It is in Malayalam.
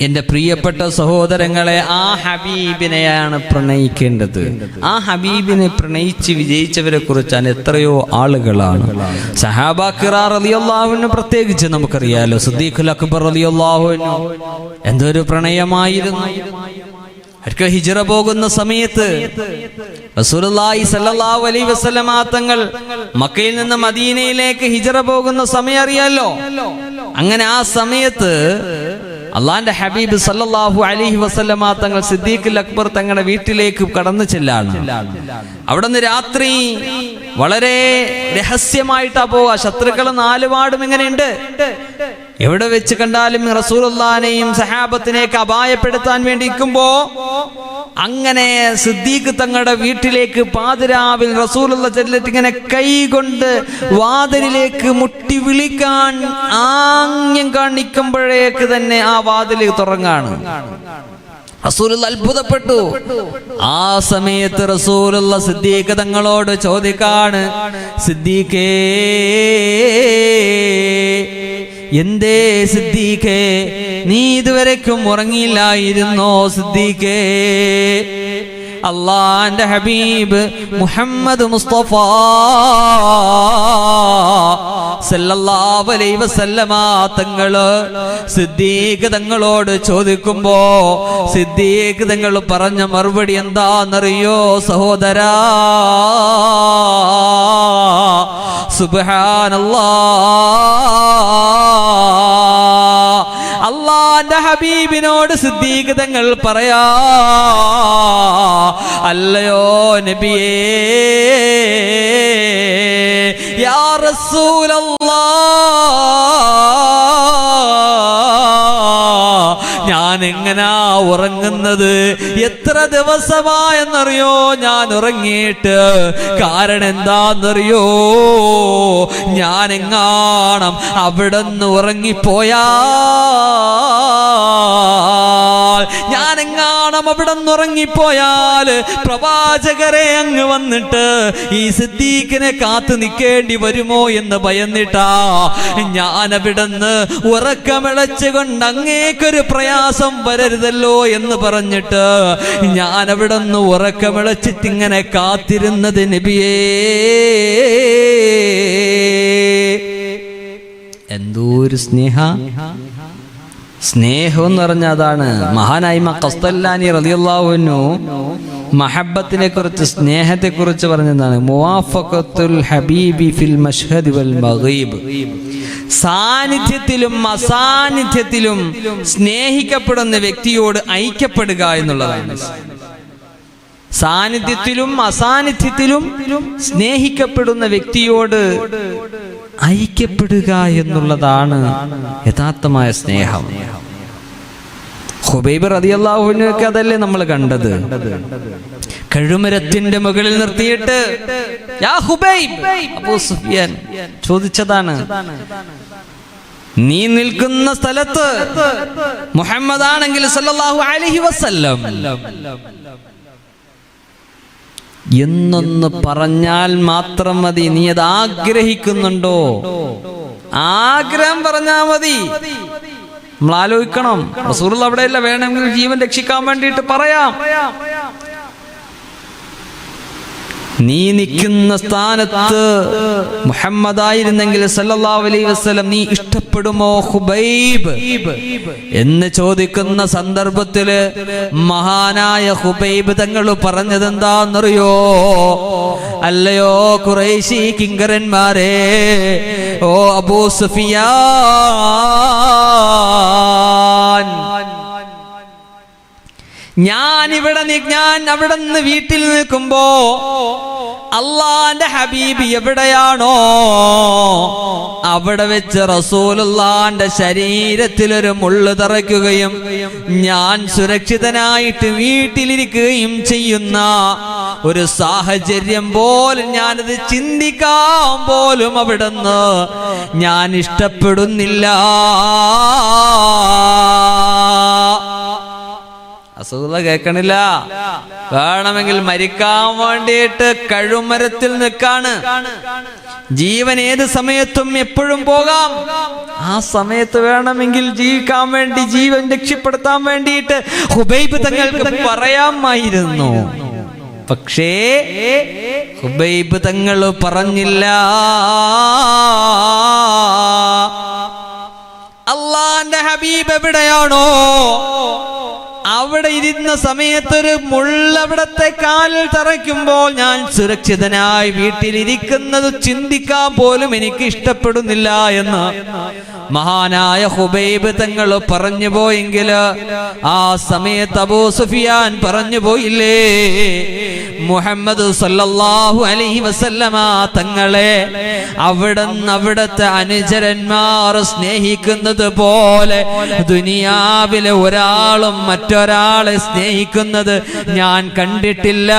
എന്റെ പ്രിയപ്പെട്ട സഹോദരങ്ങളെ ആ ഹബീബിനെയാണ് പ്രണയിക്കേണ്ടത്. ആ ഹബീബിനെ പ്രണയിച്ച് വിജയിച്ചവരെ കുറിച്ചാണ് എത്രയോ ആളുകളാണ്. സഹാബ പ്രത്യേകിച്ച് നമുക്കറിയാലോ സുദ്ദീഖുൽ അക്ബർ അലിയല്ലാഹുവിന് എന്തൊരു പ്രണയമായിരുന്നു. ഒരിക്കൽ ഹിജറ പോകുന്ന സമയത്ത് വസല്ലമ തങ്ങൾ മക്കയിൽ നിന്ന് മദീനയിലേക്ക് ഹിജറ പോകുന്ന സമയം അറിയാലോ? അങ്ങനെ ആ സമയത്ത് അള്ളാന്റെ ഹബീബ് സല്ലാഹു അലഹി വസല്ലമ തങ്ങൾ സിദ്ദീഖുൽ അക്ബർ തങ്ങളുടെ വീട്ടിലേക്ക് കടന്നു ചെല്ലാണ്. അവിടെ നിന്ന് രാത്രി വളരെ രഹസ്യമായിട്ടാ പോവാ. ശത്രുക്കൾ നാലുപാടും ഇങ്ങനെയുണ്ട്. എവിടെ വെച്ച് കണ്ടാലും റസൂലുള്ളാനെയും സഹാബത്തിനെയൊക്കെ അപായപ്പെടുത്താൻ വേണ്ടി നിൽക്കുമ്പോ അങ്ങനെ സിദ്ദീഖ് തങ്ങളുടെ വീട്ടിലേക്ക് പാതിരാവിൽ റസൂലുള്ള ചെല്ലിട്ട് ഇങ്ങനെ കൈ കൊണ്ട് വാതിലിലേക്ക് മുട്ടി വിളിക്കാൻ ആംഗ്യം കാണിക്കുമ്പോഴേക്ക് തന്നെ ആ വാതിൽ തുറങ്ങാണ്. റസൂലുള്ള അത്ഭുതപ്പെട്ടു. ആ സമയത്ത് റസൂലുള്ള സിദ്ദീഖ് തങ്ങളോട് ചോദിക്കാണ് സിദ്ദീഖേ എന്തേ സിദ്ദീഖേ? നീ ഇതുവരെക്കും ഉറങ്ങിയില്ലായിരുന്നോ സിദ്ദീഖേ? അള്ളാന്റെ ഹബീബ് മുഹമ്മദ് മുസ്തഫ സല്ലല്ലാഹു അലൈഹി വസല്ലമ തങ്ങൾ സിദ്ദീഖ് തങ്ങളോട് ചോദിക്കുമ്പോ സിദ്ദീഖ് തങ്ങൾ പറഞ്ഞ മറുപടി എന്താന്നറിയോ സഹോദരാ? സുബ്ഹാനല്ലാ. അള്ളാന്റെ ഹബീബിനോട് സിദ്ധീകൃതങ്ങൾ പറയാ അല്ലയോ നബിയേ യാ റസൂലല്ലാ എങ്ങനാ ഉറങ്ങുന്നത്? എത്ര ദിവസമായെന്നറിയോ ഞാൻ ഉറങ്ങിയിട്ട് കാരണം എന്താന്നറിയോ? ഞാൻ എങ്ങാണം അവിടെ നിന്ന് ഉറങ്ങിപ്പോയാ ഞാൻ എങ്ങാണം അവിടെ ഉറങ്ങിപ്പോയാൽ പ്രവാചകരെ അങ്ങ് വന്നിട്ട് ഈ സിദ്ദീഖിനെ കാത്തു നിൽക്കേണ്ടി വരുമോ എന്ന് ഭയന്നിട്ടാ. ഞാൻ അവിടെ നിന്ന് ഉറക്കമിളച്ചുകൊണ്ട് അങ്ങേക്കൊരു പ്രയാസം വരരുതല്ലോ എന്ന് പറഞ്ഞിട്ട് ഞാൻ അവിടെ നിന്ന് ഉറക്കമിളച്ചിട്ടിങ്ങനെ കാത്തിരുന്നത് നബിയേ. എന്തോ ഒരു സ്നേഹ. സ്നേഹം എന്ന് പറഞ്ഞ അതാണ് മഹാനായ്മ കസ്തല്ലാനി റതിയല്ലാവുന്നു മഹബത്തിനെ കുറിച്ച് സ്നേഹത്തെ കുറിച്ച് പറഞ്ഞതാണ് മുവാഫഖത്തുൽ ഹബീബി ഫിൽ മഷ്ഹദ് വൽ മഗീബ് സാന്നിധ്യത്തിലും അസാന്നിധ്യത്തിലും സ്നേഹിക്കപ്പെടുന്ന വ്യക്തിയോട് ഐക്യപ്പെടുക എന്നുള്ളതാണ്. സാന്നിധ്യത്തിലും അസാന്നിധ്യത്തിലും സ്നേഹിക്കപ്പെടുന്ന വ്യക്തിയോട് ഐക്യപ്പെടുക എന്നുള്ളതാണ് യഥാർത്ഥമായ സ്നേഹം. ഹുബൈബ് റതിയല്ലാഹുവിനൊക്കെ അതല്ലേ നമ്മൾ കണ്ടത്? കഴുമരത്തിന്റെ മുകളിൽ നിർത്തിയിട്ട് ചോദിച്ചതാണ്. നീ നിൽക്കുന്ന സ്ഥലത്ത് മുഹമ്മദ് ആണെങ്കിൽ സല്ലല്ലാഹു അലൈഹി വസല്ലം. എന്നൊന്ന് പറഞ്ഞാൽ മാത്രം മതി. നീ അത് ആഗ്രഹിക്കുന്നുണ്ടോ? ആഗ്രഹം പറഞ്ഞാ മതി. നമ്മൾ ആലോചിക്കണം അവിടെയല്ല വേണമെങ്കിൽ ജീവൻ രക്ഷിക്കാൻ വേണ്ടിയിട്ട് പറയാം. നീ നിൽക്കുന്ന സ്ഥാനത്ത് മുഹമ്മദ് ആയിരുന്നെങ്കിൽ സല്ലല്ലാഹു അലൈഹി വസല്ലം നീ ഇഷ്ടപ്പെടുമോ ഹുബൈബ്? എന്ന് ചോദിക്കുന്ന സന്ദർഭത്തിൽ മഹാനായ ഹുബൈബ് തങ്ങൾ പറഞ്ഞത് എന്താന്നറിയോ? അല്ലയോ കുറേശി കിങ്കരന്മാരെ ഓ അബൂ സുഫിയാൻ. ഞാൻ ഇവിടെ ഞാൻ അവിടെ നിന്ന് വീട്ടിൽ നിൽക്കുമ്പോ അള്ളാന്റെ ഹബീബ് എവിടെയാണോ? അവിടെ വെച്ച് റസൂലുള്ളാന്റെ ശരീരത്തിൽ ഒരു മുള്ളു തറയ്ക്കുകയും ഞാൻ സുരക്ഷിതനായിട്ട് വീട്ടിലിരിക്കുകയും ചെയ്യുന്ന ഒരു സാഹചര്യം പോലും ഞാനത് ചിന്തിക്കാൻ പോലും അവിടുന്ന് ഞാൻ ഇഷ്ടപ്പെടുന്നില്ല. അസുഖത കേൾക്കണില്ല വേണമെങ്കിൽ മരിക്കാൻ വേണ്ടിയിട്ട് കഴുമരത്തിൽ നിൽക്കാണ്. ജീവൻ ഏത് സമയത്തും എപ്പോഴും പോകാം. ആ സമയത്ത് വേണമെങ്കിൽ ജീവിക്കാൻ വേണ്ടി ജീവൻ രക്ഷപ്പെടുത്താൻ വേണ്ടിയിട്ട് ഹുബൈബ് തങ്ങൾക്ക് പറയാമായിരുന്നു. പക്ഷേ ഹുബൈബ് തങ്ങൾ പറഞ്ഞില്ല. അവിടെ ഇരുന്ന സമയത്തൊരു മുള്ളവിടത്തെ കാലിൽ തറയ്ക്കുമ്പോൾ ഞാൻ സുരക്ഷിതനായി വീട്ടിലിരിക്കുന്നത് ചിന്തിക്കാൻ പോലും എനിക്ക് ഇഷ്ടപ്പെടുന്നില്ല എന്ന് മഹാനായ ഹുബൈബ് തങ്ങൾ പറഞ്ഞു പോയെങ്കിൽ ആ സമയത്ത് അബൂ സുഫിയാൻ പറഞ്ഞു പോയില്ലേ മുഹമ്മദ് സല്ലല്ലാഹു അലൈഹി വസല്ലമ തങ്ങളെ അവിടുന്ന് അവിടുത്തെ അനുചരന്മാർ സ്നേഹിക്കുന്നത് പോലെ ദുനിയാവിലെ ഒരാളും മറ്റൊരാളെ സ്നേഹിക്കുന്നത് ഞാൻ കണ്ടിട്ടില്ല.